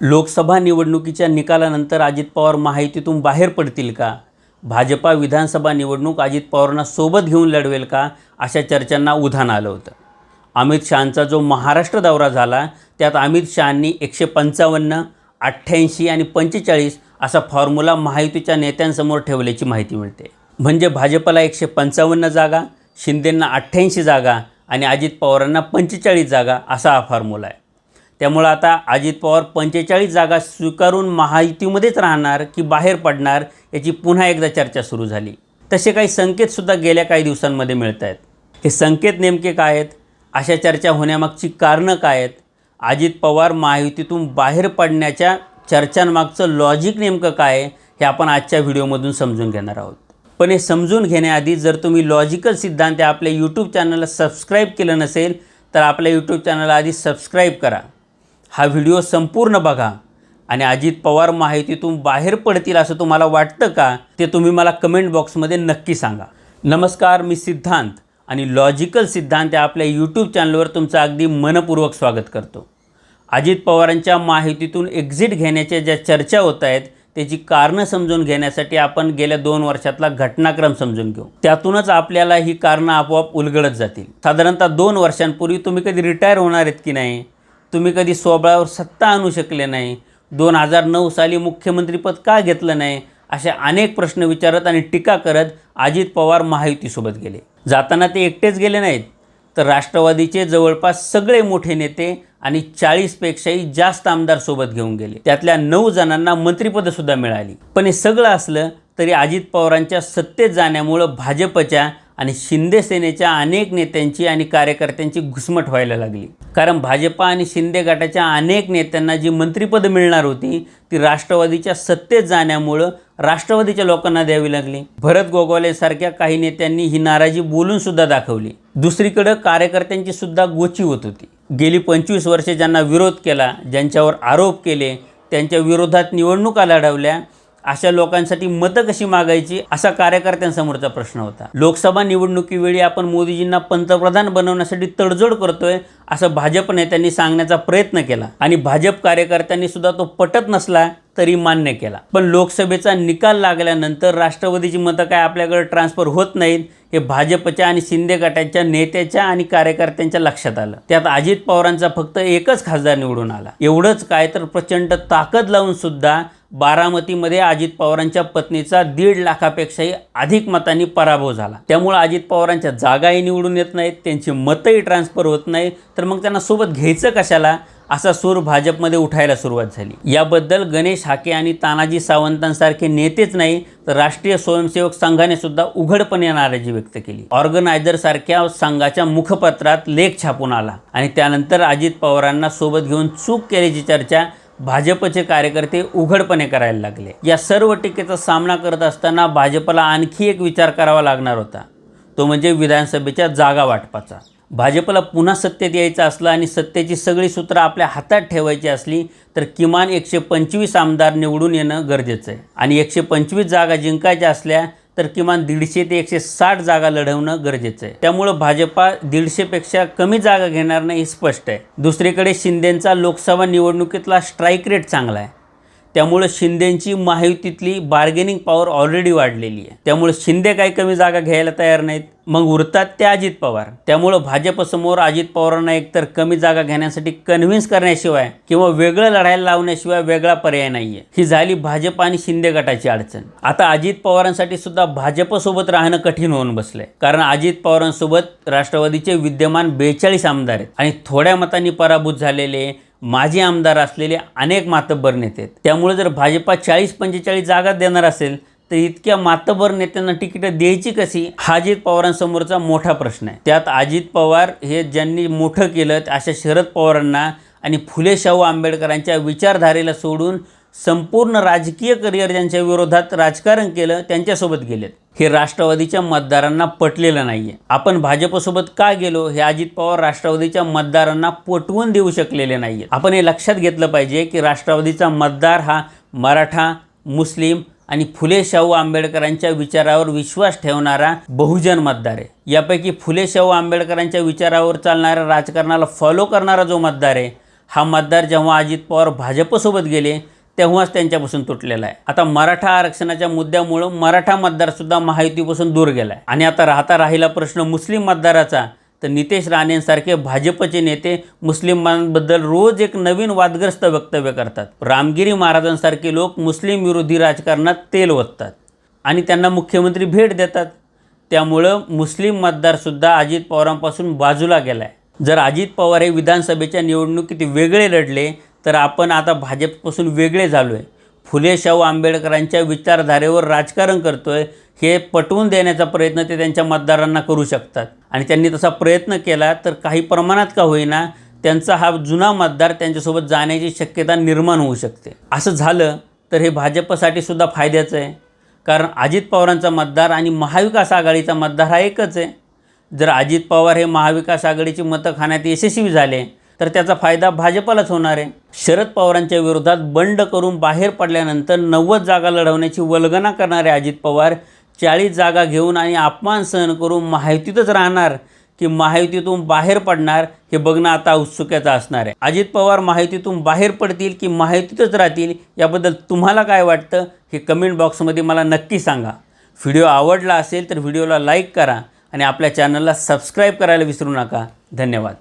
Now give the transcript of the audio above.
लोकसभा निवडणुकीच्या निकालानंतर अजित पवार माहितीतून बाहेर पडतील का? भाजपा विधानसभा निवडणूक अजित पवारांना सोबत घेऊन लढवेल का? अशा चर्चांना उधाण आलं होतं. अमित शहांचा जो महाराष्ट्र दौरा झाला त्यात अमित शहांनी एकशे पंचावन्न अठ्ठ्याऐंशी आणि पंचेचाळीस असा फॉर्म्युला महायुतीच्या नेत्यांसमोर ठेवल्याची माहिती मिळते. म्हणजे भाजपला एकशे पंचावन्न जागा शिंदेंना अठ्ठ्याऐंशी जागा आणि अजित पवारांना पंचेचाळीस जागा असा हा फॉर्म्युला आहे. त्यामुळं आता अजित पवार पंचेचाळीस जागा स्वीकारून महायुतीमध्येच राहणार की बाहेर पडणार याची पुन्हा एकदा चर्चा सुरू झाली. तसे काही संकेतसुद्धा गेल्या काही दिवसांमध्ये मिळत आहेत हे संकेत नेमके काय आहेत? अशा चर्चा होण्यामागची कारणं काय आहेत? अजित पवार महायुतीतून बाहेर पडण्याच्या चर्चांमागचं लॉजिक नेमकं काय आहे? हे आपण आजच्या व्हिडिओमधून समजून घेणार आहोत. पण हे समजून घेण्याआधी जर तुम्ही लॉजिकल सिद्धांत आपल्या यूट्यूब चॅनलला सबस्क्राईब केलं नसेल तर आपल्या यूट्यूब चॅनलला आधी सबस्क्राईब करा. हा व्हिडिओ संपूर्ण बघा आणि अजित पवार माहितीतून बाहेर पडतील असं तुम्हाला वाटतं का ते तुम्ही मला कमेंट बॉक्समध्ये नक्की सांगा. नमस्कार मी सिद्धांत आणि लॉजिकल सिद्धांत या आपल्या यूट्यूब चॅनलवर तुमचं अगदी मनपूर्वक स्वागत करतो. अजित पवारांच्या माहितीतून एक्झिट घेण्याच्या ज्या चर्चा होत आहेत त्याची कारणं समजून घेण्यासाठी आपण गेल्या दोन वर्षातला घटनाक्रम समजून घेऊ. त्यातूनच आपल्याला ही कारणं आपोआप उलगडत जातील. साधारणतः दोन वर्षांपूर्वी तुम्ही कधी रिटायर होणार आहेत की नाही? तुम्ही कधी स्वबळावर सत्ता आणू शकले नाही. दोन हजार नऊ साली मुख्यमंत्रीपद का घेतलं नाही? असे अनेक प्रश्न विचारत आणि टीका करत अजित पवार महायुतीसोबत गेले. जाताना ते एकटेच गेले नाहीत. तर राष्ट्रवादीचे जवळपास सगळे मोठे नेते आणि चाळीसपेक्षाही जास्त आमदार सोबत घेऊन गेले. त्यातल्या नऊ जणांना मंत्रिपदसुद्धा मिळाली. पण हे सगळं असलं तरी अजित पवारांच्या सत्तेत जाण्यामुळं भाजपच्या आणि शिंदे सेनेच्या अनेक नेत्यांची आणि कार्यकर्त्यांची घुसमट व्हायला लागली. कारण भाजपा आणि शिंदे गटाच्या अनेक नेत्यांना जी मंत्रिपदं मिळणार होती ती राष्ट्रवादीच्या सत्तेत जाण्यामुळं राष्ट्रवादीच्या लोकांना द्यावी लागली. भरत गोगावलेसारख्या काही नेत्यांनी ही नाराजी बोलूनसुद्धा दाखवली. दुसरीकडं कार्यकर्त्यांची सुद्धा गोची होत होती. गेली पंचवीस वर्षे ज्यांना विरोध केला ज्यांच्यावर आरोप केले त्यांच्या विरोधात निवडणुका लढवल्या अशा लोकांसाठी मतं कशी मागायची असा कार्यकर्त्यांसमोरचा प्रश्न होता. लोकसभा निवडणुकीवेळी आपण मोदीजींना पंतप्रधान बनवण्यासाठी तडजोड करतोय असं भाजप नेत्यांनी सांगण्याचा प्रयत्न केला आणि भाजप कार्यकर्त्यांनी सुद्धा तो पटत नसला तरी मान्य केला. पण लोकसभेचा निकाल लागल्यानंतर राष्ट्रवादीची मतं काय आपल्याकडे ट्रान्सफर होत नाहीत हे भाजपच्या आणि शिंदे गटाच्या नेत्याच्या आणि कार्यकर्त्यांच्या लक्षात आलं. त्यात अजित पवारांचा फक्त एकच खासदार निवडून आला. एवढंच काय तर प्रचंड ताकद लावून सुद्धा बारामतीमध्ये अजित पवारांच्या पत्नीचा दीड लाखापेक्षाही अधिक मतांनी पराभव झाला. त्यामुळे अजित पवारांच्या जागाही निवडून येत नाहीत त्यांची मतंही ट्रान्सफर होत नाही. तर मग त्यांना सोबत घ्यायचं कशाला? असा सूर भाजपमध्ये उठायला सुरुवात झाली. याबद्दल गणेश हाके आणि तानाजी सावंतांसारखे नेतेच नाही तर राष्ट्रीय स्वयंसेवक संघाने सुद्धा उघडपणे नाराजी व्यक्त केली. ऑर्गनायझर सारख्या संघाच्या मुखपत्रात लेख छापून आला आणि त्यानंतर अजित पवारांना सोबत घेऊन चूक केल्याची चर्चा भाजपचे कार्यकर्ते उघडपणे करायला लागले. या सर्व टीकेचा सामना करत असताना भाजपला आणखी एक विचार करावा लागणार होता. तो म्हणजे विधानसभेच्या जागा वाटपाचा. भाजपला पुन्हा सत्तेत यायचं असलं आणि सत्तेची सगळी सूत्रं आपल्या हातात ठेवायची असली तर किमान एकशे पंचवीस आमदार निवडून येणं गरजेचं आहे. आणि एकशे पंचवीस जागा जिंकायच्या असल्या तर किमान दीडशे ते एकशे साठ जागा लढवणं गरजेचं आहे. त्यामुळं भाजपा दीडशेपेक्षा कमी जागा घेणार नाही हे स्पष्ट आहे. दुसरीकडे शिंदेंचा लोकसभा निवडणुकीतला स्ट्राईक रेट चांगला आहे. त्यामुळं शिंदेंची महायुतीतली बार्गेनिंग पॉवर ऑलरेडी वाढलेली आहे. त्यामुळे शिंदे काही कमी जागा घ्यायला तयार नाहीत. मग उरतात ते अजित पवार. त्यामुळं भाजपसमोर अजित पवारांना एकतर कमी जागा घेण्यासाठी कन्व्हिन्स करण्याशिवाय किंवा वेगळं लढायला लावण्याशिवाय वेगळा पर्याय नाही आहे ही झाली भाजप आणि शिंदे गटाची अडचण. आता अजित पवारांसाठी सुद्धा भाजपसोबत राहणं कठीण होऊन बसलंय. कारण अजित पवारांसोबत राष्ट्रवादीचे विद्यमान बेचाळीस आमदार आहेत आणि थोड्या मतांनी पराभूत झालेले माजी आमदार असलेले अनेक मातब्बर नेते आहेत. त्यामुळे जर भाजपा चाळीस पंचेचाळीस जागा देणार असेल तर इतक्या मातबर नेत्यांना तिकीटं द्यायची कशी? हा अजित पवारांसमोरचा मोठा प्रश्न आहे. त्यात अजित पवार हे ज्यांनी मोठं केलं अशा शरद पवारांना आणि फुले शाहू आंबेडकरांच्या विचारधारेला सोडून संपूर्ण राजकीय करिअर ज्यांच्या विरोधात राजकारण केलं त्यांच्यासोबत गेलेत. हे राष्ट्रवादीच्या मतदारांना पटलेलं नाही आहे आपण भाजपसोबत का गेलो हे अजित पवार राष्ट्रवादीच्या मतदारांना पटवून देऊ शकलेले नाही आहेत आपण हे लक्षात घेतलं पाहिजे की राष्ट्रवादीचा मतदार हा मराठा मुस्लिम आणि फुले शाहू आंबेडकरांच्या विचारावर विश्वास ठेवणारा बहुजन मतदार आहे. यापैकी फुले शाहू आंबेडकरांच्या विचारावर चालणाऱ्या राजकारणाला फॉलो करणारा जो मतदार आहे हा मतदार जेव्हा अजित पवार भाजपसोबत गेले तेव्हाच त्यांच्यापासून तुटलेला आहे. आता मराठा आरक्षणाच्या मुद्द्यामुळं मराठा मतदारसुद्धा महायुतीपासून दूर गेला आहे आणि आता राहता राहिला प्रश्न मुस्लिम मतदाराचा तर नितेश राणेंसारखे भाजपचे नेते मुस्लिमांबद्दल रोज एक नवीन वादग्रस्त वक्तव्य करतात. रामगिरी महाराजांसारखे लोक मुस्लिम विरोधी राजकारणात तेल ओततात आणि त्यांना मुख्यमंत्री भेट देतात. त्यामुळं मुस्लिम मतदारसुद्धा अजित पवारांपासून बाजूला गेला आहे जर अजित पवार हे विधानसभेच्या निवडणुकीत वेगळे लढले तर आपण आता भाजपपासून वेगळे झालो आहे फुले शाहू आंबेडकरांच्या विचारधारेवर राजकारण करतो आहे हे पटवून देण्याचा प्रयत्न ते त्यांच्या मतदारांना करू शकतात. आणि त्यांनी तसा प्रयत्न केला तर काही प्रमाणात का होईना त्यांचा हा जुना मतदार त्यांच्यासोबत जाण्याची शक्यता निर्माण होऊ शकते. असं झालं तर हे भाजपसाठी सुद्धा फायद्याचं आहे. कारण अजित पवारांचा मतदार आणि महाविकास आघाडीचा मतदार हा एकच आहे. जर अजित पवार हे महाविकास आघाडीची मतं खाण्यात यशस्वी झाले तर त्याचा फायदा भाजपलाच होणार आहे. शरद पवारांच्या विरोधात बंड करून बाहेर पडल्यानंतर नव्वद जागा लढवण्याची वल्गना करणारे अजित पवार चाळीस जागा घेऊन आणि अपमान सहन करून महायुतीतच राहणार की महायुतीतून बाहेर पडणार हे बघणं आता उत्सुक्याचं असणार आहे. अजित पवार महायुतीतून बाहेर पडतील की महायुतीतच राहतील याबद्दल तुम्हाला काय वाटतं हे कमेंट बॉक्समध्ये मला नक्की सांगा. व्हिडिओ आवडला असेल तर व्हिडिओला लाईक करा आणि आपल्या चॅनलला सबस्क्राईब करायला विसरू नका. धन्यवाद.